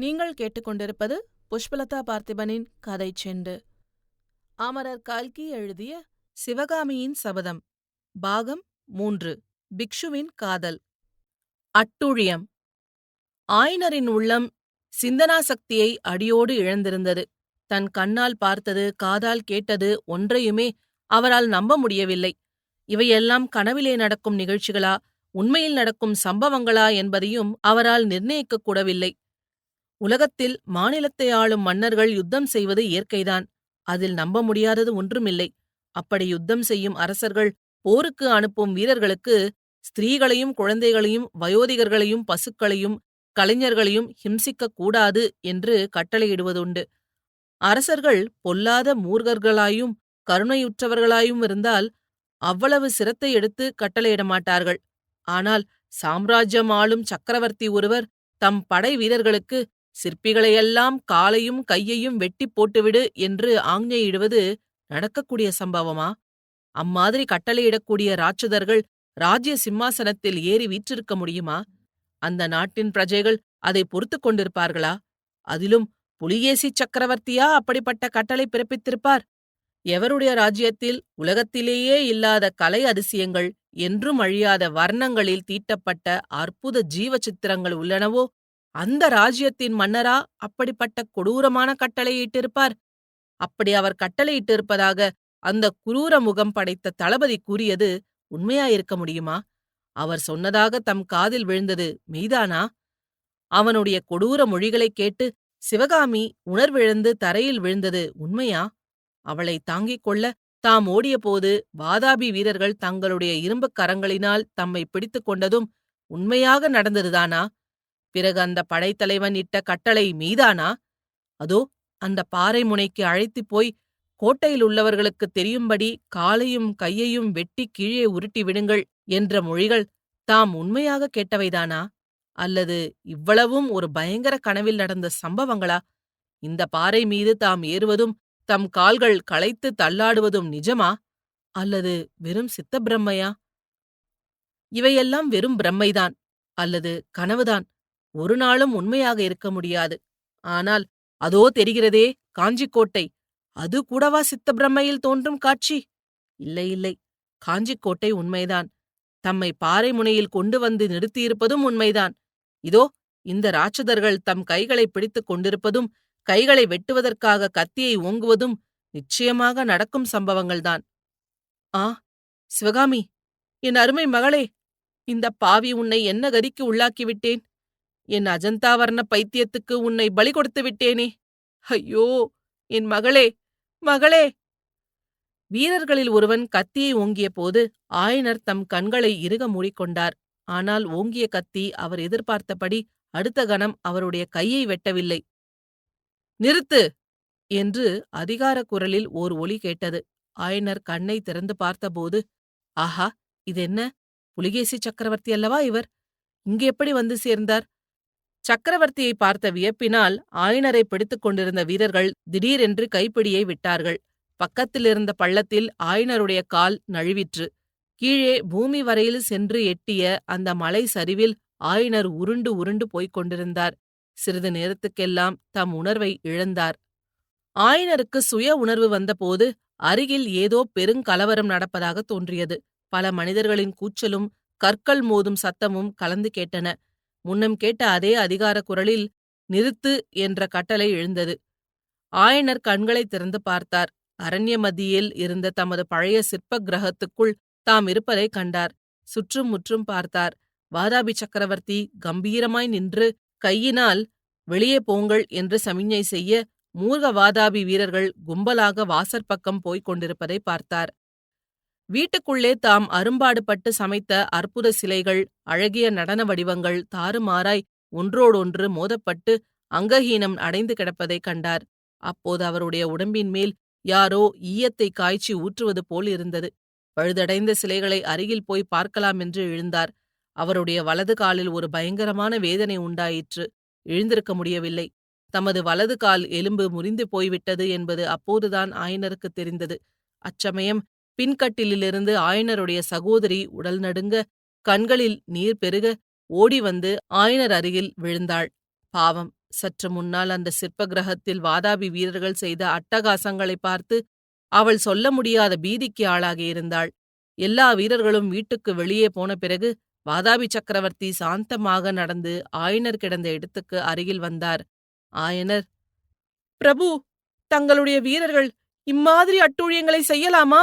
நீங்கள் கேட்டுக்கொண்டிருப்பது புஷ்பலதா பார்த்திபனின் கதை செண்டு. அமரர் கல்கி எழுதிய சிவகாமியின் சபதம் பாகம் மூன்று பிக்ஷுவின் காதல். அட்டுழியம். ஆயனரின் உள்ளம் சிந்தனாசக்தியை அடியோடு இழந்திருந்தது. தன் கண்ணால் பார்த்தது காதால் கேட்டது ஒன்றையுமே அவரால் நம்ப முடியவில்லை. இவையெல்லாம் கனவிலே நடக்கும் நிகழ்ச்சிகளா உண்மையில் நடக்கும் சம்பவங்களா என்பதையும் அவரால் நிர்ணயிக்கக் கூடவில்லை. உலகத்தில் மாநிலத்தை ஆளும் மன்னர்கள் யுத்தம் செய்வது இயற்கைதான். அதில் நம்ப முடியாதது ஒன்றுமில்லை. அப்படி யுத்தம் செய்யும் அரசர்கள் போருக்கு அனுப்பும் வீரர்களுக்கு ஸ்திரீகளையும் குழந்தைகளையும் வயோதிகர்களையும் பசுக்களையும் கலைஞர்களையும் ஹிம்சிக்கக் கூடாது என்று கட்டளையிடுவதுண்டு. அரசர்கள் பொல்லாத மூர்கர்களாயும் கருணையுற்றவர்களாயும் இருந்தால் அவ்வளவு சிரத்தை எடுத்து கட்டளையிட மாட்டார்கள். ஆனால் சாம்ராஜ்யம் ஆளும் சக்கரவர்த்தி ஒருவர் தம் படை வீரர்களுக்கு சிற்பிகளையெல்லாம் காலையும் கையையும் வெட்டி போட்டுவிடு என்று ஆஞ்ஞையிடுவது நடக்கக்கூடிய சம்பவமா? அம்மாதிரி கட்டளையிடக்கூடிய ராட்சதர்கள் ராஜ்ய சிம்மாசனத்தில் ஏறி வீற்றிருக்க முடியுமா? அந்த நாட்டின் பிரஜைகள் அதை பொறுத்து கொண்டிருப்பார்களா? அதிலும் புலிகேசி சக்கரவர்த்தியா அப்படிப்பட்ட கட்டளை பிறப்பித்திருப்பார்? எவருடைய ராஜ்யத்தில் உலகத்திலேயே இல்லாத கலை அதிசயங்கள் என்றும் அழியாத வர்ணங்களில் தீட்டப்பட்ட அற்புத ஜீவ சித்திரங்கள் உள்ளனவோ? அந்த ராஜ்யத்தின் மன்னரா அப்படிப்பட்ட கொடூரமான கட்டளையிட்டிருப்பார் அப்படி அவர் கட்டளையிட்டிருப்பதாக அந்த குரூர முகம் படைத்த தளபதி கூறியது உண்மையாயிருக்க முடியுமா? அவர் சொன்னதாக தம் காதில் விழுந்தது மெய்தானா? அவனுடைய கொடூர மொழிகளைக் கேட்டு சிவகாமி உணர்விழந்து தரையில் விழுந்தது உண்மையா? அவளை தாங்கிக் கொள்ள தாம் ஓடியபோது வாதாபி வீரர்கள் தங்களுடைய இரும்புக் கரங்களினால் தம்மை பிடித்துக் கொண்டதும் உண்மையாக நடந்ததுதானா? பிறகு அந்த படைத்தலைவன் இட்ட கட்டளை மீதானா? அதோ அந்த பாறை முனைக்கு அழைத்துப் போய் கோட்டையில் உள்ளவர்களுக்கு தெரியும்படி காலையும் கையையும் வெட்டி கீழே உருட்டி விடுங்கள் என்ற மொழிகள் தாம் உண்மையாக கேட்டவைதானா? அல்லது இவ்வளவும் ஒரு பயங்கர கனவில் நடந்த சம்பவங்களா? இந்த பாறை மீது தாம் ஏறுவதும் தம் கால்கள் களைத்து தள்ளாடுவதும் நிஜமா? அல்லது வெறும் சித்த பிரம்மையா? இவையெல்லாம் வெறும் பிரம்மைதான் அல்லது கனவுதான். ஒரு நாளும் உண்மையாக இருக்க முடியாது. ஆனால் அதோ தெரிகிறதே காஞ்சிக்கோட்டை. அது கூடவா சித்த பிரம்மையில் தோன்றும் காட்சி? இல்லை இல்லை. காஞ்சிக்கோட்டை உண்மைதான். தம்மை பாறை முனையில் கொண்டு வந்து நிறுத்தியிருப்பதும் உண்மைதான். இதோ இந்த ராட்சதர்கள் தம் கைகளை பிடித்துக் கொண்டிருப்பதும் கைகளை வெட்டுவதற்காக கத்தியை ஓங்குவதும் நிச்சயமாக நடக்கும் சம்பவங்கள்தான். ஆ சிவகாமி என் அருமை மகளே இந்த பாவி உன்னை என்ன கதிக்கு உள்ளாக்கிவிட்டேன்? என் அஜந்தாவர்ண பைத்தியத்துக்கு உன்னை பலி கொடுத்து விட்டேனே. ஐயோ என் மகளே மகளே. வீரர்களில் ஒருவன் கத்தியை ஓங்கிய போது ஆயனர் தம் கண்களை இறுக மூடிக்கொண்டார். ஆனால் ஓங்கிய கத்தி அவர் எதிர்பார்த்தபடி அடுத்த கணம் அவருடைய கையை வெட்டவில்லை. நிறுத்து! என்று அதிகார குரலில் ஓர் ஒலி கேட்டது. ஆயனர் கண்ணை திறந்து பார்த்தபோது ஆஹா இதென்ன புலிகேசி சக்கரவர்த்தி அல்லவா இவர்? இங்கு எப்படி வந்து சேர்ந்தார்? சக்கரவர்த்தியை பார்த்த வியப்பினால் ஆயனரை பிடித்துக் கொண்டிருந்த வீரர்கள் திடீரென்று கைப்பிடியை விட்டார்கள். பக்கத்திலிருந்த பள்ளத்தில் ஆயனருடைய கால் நழுவிற்று. கீழே பூமி வரையில் சென்று எட்டிய அந்த மலை சரிவில் ஆயனர் உருண்டு உருண்டு போய்க் கொண்டிருந்தார். சிறிது நேரத்துக்கெல்லாம் தம் உணர்வை இழந்தார். ஆயனருக்கு சுய உணர்வு வந்தபோது அருகில் ஏதோ பெருங்கலவரம் நடப்பதாக தோன்றியது. பல மனிதர்களின் கூச்சலும் கற்கள் மோதும் சத்தமும் கலந்து கேட்டன. முன்னம் கேட்ட அதே அதிகார குரலில் நிறுத்து என்ற கட்டளை எழுந்தது. ஆயனர் கண்களை திறந்து பார்த்தார். அரண்ய மத்தியில் இருந்த தமது பழைய சிற்ப கிரகத்துக்குள் தாம் இருப்பதை கண்டார். சுற்றும் முற்றும் பார்த்தார். வாதாபி சக்கரவர்த்தி கம்பீரமாய் நின்று கையினால் வெளியே போங்கள் என்று சமிஞ்ஞை செய்ய மூர்க வாதாபி வீரர்கள் கும்பலாக வாசற்பக்கம் போய்க் கொண்டிருப்பதை பார்த்தார். வீட்டுக்குள்ளே தாம் அரும்பாடுபட்டு சமைத்த அற்புத சிலைகள் அழகிய நடன வடிவங்கள் தாறுமாறாய் ஒன்றோடொன்று மோதப்பட்டு அங்கஹீனம் அடைந்து கிடப்பதைக் கண்டார். அப்போது அவருடைய உடம்பின் மேல் யாரோ ஈயத்தை காய்ச்சி ஊற்றுவது போல் இருந்தது. பழுதடைந்த சிலைகளை அருகில் போய் பார்க்கலாம் என்று எழுந்தார். அவருடைய வலது காலில் ஒரு பயங்கரமான வேதனை உண்டாயிற்று. எழுந்திருக்க முடியவில்லை. தமது வலது கால் எலும்பு முறிந்து போய்விட்டது என்பது அப்போதுதான் ஆயனருக்கு தெரிந்தது. அச்சமயம் பின்கட்டிலிருந்து ஆயனருடைய சகோதரி உடல் நடுங்க கண்களில் நீர் பெருக ஓடி வந்து ஆயனர் அருகில் விழுந்தாள். பாவம். சற்று முன்னால் அந்த சிற்ப கிரகத்தில் வாதாபி வீரர்கள் செய்த அட்டகாசங்களை பார்த்து அவள் சொல்ல முடியாத பீதிக்கு ஆளாகியிருந்தாள் எல்லா வீரர்களும் வீட்டுக்கு வெளியே போன பிறகு வாதாபி சக்கரவர்த்தி சாந்தமாக நடந்து ஆயனர் கிடந்த இடத்துக்கு அருகில் வந்தார். ஆயனர் பிரபு தங்களுடைய வீரர்கள் இம்மாதிரி அட்டூழியங்களை செய்யலாமா?